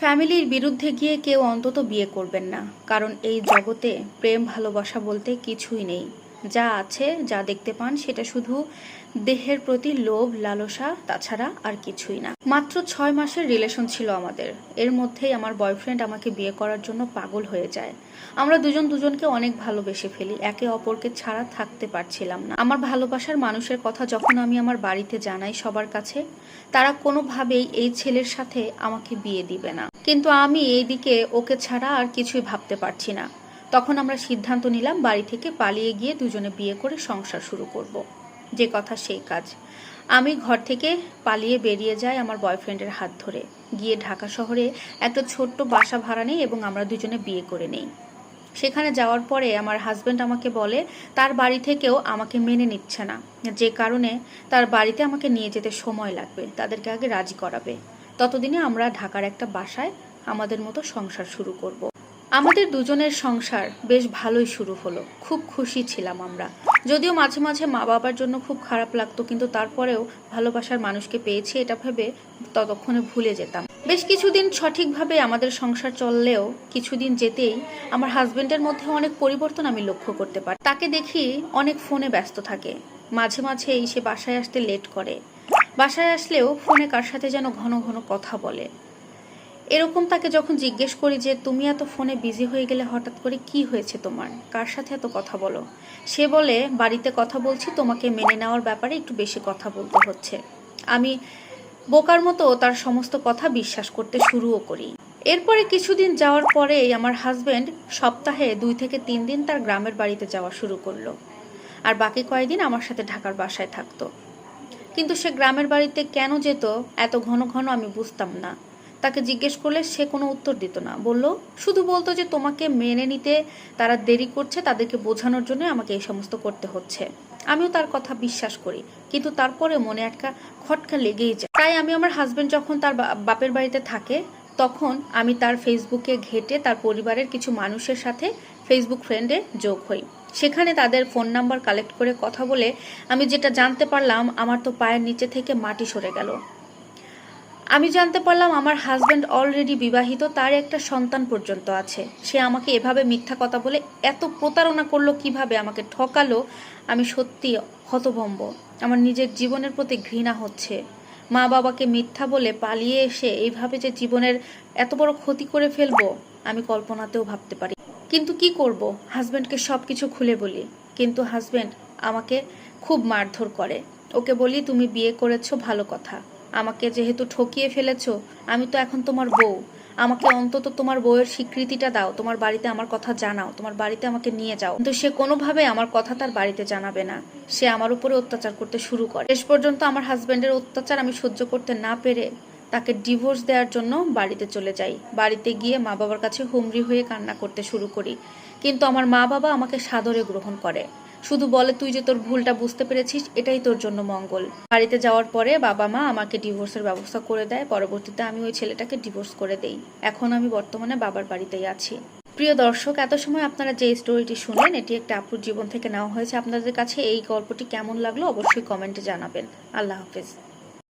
ফ্যামিলির বিরুদ্ধে গিয়ে কেউ অন্তত বিয়ে করবেন না, কারণ এই জগতে প্রেম, ভালোবাসা বলতে কিছুই নেই। যা আছে, যা দেখতে পান, সেটা শুধু দেহের প্রতি লোভ, লালসা, তাছাড়া আর কিছুই না। মাত্র ছয় মাসের রিলেশন ছিল আমাদের। এর মধ্যেই আমার বয়ফ্রেন্ড আমাকে বিয়ে করার জন্য পাগল হয়ে যায়। আমরা দুজন দুজনকে অনেক ভালোবেসে ফেলি। একে অপরকে ছাড়া থাকতে পারছিলাম না। আমার ভালোবাসার মানুষের কথা যখন আমি আমার বাড়িতে জানাই সবার কাছে, তারা কোনোভাবেই এই ছেলের সাথে আমাকে বিয়ে দিবে না। কিন্তু আমি এইদিকে ওকে ছাড়া আর কিছুই ভাবতে পারছি না। তখন আমরা সিদ্ধান্ত নিলাম বাড়ি থেকে পালিয়ে গিয়ে দুজনে বিয়ে করে সংসার শুরু করব। যে কথা সেই কাজ। আমি ঘর থেকে পালিয়ে বেরিয়ে যাই আমার বয়ফ্রেন্ডের হাত ধরে। গিয়ে ঢাকা শহরে একটা ছোট্ট বাসা ভাড়া নেই এবং আমরা দুজনে বিয়ে করে নেই। সেখানে যাওয়ার পরে আমার হাজব্যান্ড আমাকে বলে, তার বাড়ি থেকেও আমাকে মেনে নিচ্ছে না। যে কারণে তার বাড়িতে আমাকে নিয়ে যেতে সময় লাগবে। তাদেরকে আগে রাজি করাবে। ততদিনে আমরা ঢাকার একটা বাসায় আমাদের মতো সংসার শুরু করব। আমাদের দুজনের সংসার বেশ ভালোই শুরু হলো। খুব খুশি ছিলাম আমরা। যদিও মাঝে মাঝে মা বাবার জন্য খুব খারাপ লাগতো, কিন্তু তারপরেও ভালোবাসার মানুষকে পেয়েছি, এটা ভেবে ততক্ষণে ভুলে যেতাম। বেশ কিছুদিন সঠিকভাবে আমাদের সংসার চললেও কিছুদিন যেতেই আমার হাজবেন্ডের মধ্যে অনেক পরিবর্তন আমি লক্ষ্য করতে পারি। তাকে দেখি অনেক ফোনে ব্যস্ত থাকে। মাঝে মাঝেই সে বাসায় আসতে লেট করে। বাসায় আসলেও ফোনে কার সাথে যেন ঘন ঘন কথা বলে। এরকম তাকে যখন জিজ্ঞেস করি যে, তুমি এত ফোনে বিজি হয়ে গেলে হঠাৎ করে কি হয়েছে তোমার? কার সাথে এত কথা বলো? সে বলে, বাড়িতে কথা বলছি, তোমাকে মেনে নেওয়ার ব্যাপারে একটু বেশি কথা বলতে হচ্ছে। আমি বোকার মতো তার সমস্ত কথা বিশ্বাস করতে শুরুও করি। এরপরে কিছুদিন যাওয়ার পরেই আমার হাজবেন্ড সপ্তাহে দুই থেকে তিন দিন তার গ্রামের বাড়িতে যাওয়া শুরু করল। আর বাকি কয়েকদিন আমার সাথে ঢাকার বাসায় থাকতো। কিন্তু সে গ্রামের বাড়িতে কেন যেত, এত ঘন ঘন আমি বুঝতাম না। তাকে জিজ্ঞেস করলে সে কোনো উত্তর দিত না। বলল, শুধু বলতো যে তোমাকে মেনে নিতে তারা দেরি করছে, তাদেরকে বোঝানোর জন্য আমাকে এই সমস্ত করতে হচ্ছে। আমিও তার কথা বিশ্বাস করি, কিন্তু তারপরে মনে একটা খটকা লেগেই যায়। তাই আমি আমার হাজবেন্ড যখন তার বাপের বাড়িতে থাকে, তখন আমি তার ফেসবুকে ঘেটে তার পরিবারের কিছু মানুষের সাথে ফেসবুক ফ্রেন্ডে যোগ হই। সেখানে তাদের ফোন নাম্বার কালেক্ট করে কথা বলে আমি যেটা জানতে পারলাম, আমার তো পায়ের নিচে থেকে মাটি সরে গেল। আমি জানতে পারলাম আমার হাজব্যান্ড অলরেডি বিবাহিত, তার একটা সন্তান পর্যন্ত আছে। সে আমাকে এভাবে মিথ্যা কথা বলে এত প্রতারণা করল, কীভাবে আমাকে ঠকালো, আমি সত্যি হতভম্ব। আমার নিজের জীবনের প্রতি ঘৃণা হচ্ছে। মা বাবাকে মিথ্যা বলে পালিয়ে এসে এইভাবে যে জীবনের এত বড় ক্ষতি করে ফেলব, আমি কল্পনাতেও ভাবতে পারি। কিন্তু কি করব? হাজব্যান্ডকে সব কিছু খুলে বলি। কিন্তু হাজব্যান্ড আমাকে খুব মারধর করে। ওকে বলি, তুমি বিয়ে করেছ, ভালো কথা। আমাকে যেহেতু ঠকিয়ে ফেলেছো, আমি তো এখন তোমার বউ। আমাকে অন্তত তোমার বউয়ের স্বীকৃতিটা দাও, তোমার বাড়িতে আমার কথা জানাও, তোমার বাড়িতে আমাকে নিয়ে যাও। কিন্তু সে কোনোভাবে আমার কথা তার বাড়িতে জানাবে না। সে আমার উপরে অত্যাচার করতে শুরু করে। শেষ পর্যন্ত আমার হাজবেন্ডের অত্যাচার আমি সহ্য করতে না পেরে তাকে ডিভোর্স দেওয়ার জন্য বাড়িতে চলে যাই। বাড়িতে গিয়ে মা বাবার কাছে হুমরি হয়ে কান্না করতে শুরু করি। কিন্তু আমার মা বাবা আমাকে সাদরে গ্রহণ করে। শুধু বলে তুই যে তোর ভুলটা বুঝতে পেরেছিস, এটাই তোর জন্য মঙ্গল। বাড়িতে যাওয়ার পরে বাবা মা আমাকে ডিভোর্সের ব্যবস্থা করে দেয়, পরবর্তীতে আমি ওই ছেলেটাকে ডিভোর্স করে দেই। এখন আমি বর্তমানে বাবার বাড়িতেই আছি। প্রিয় দর্শক, এত সময় আপনারা যে স্টোরিটি শুনলেন, এটি একটা আপুর জীবন থেকে নেওয়া হয়েছে। আপনাদের কাছে এই গল্পটি কেমন লাগল অবশ্যই কমেন্টে জানাবেন। আল্লাহ হাফেজ।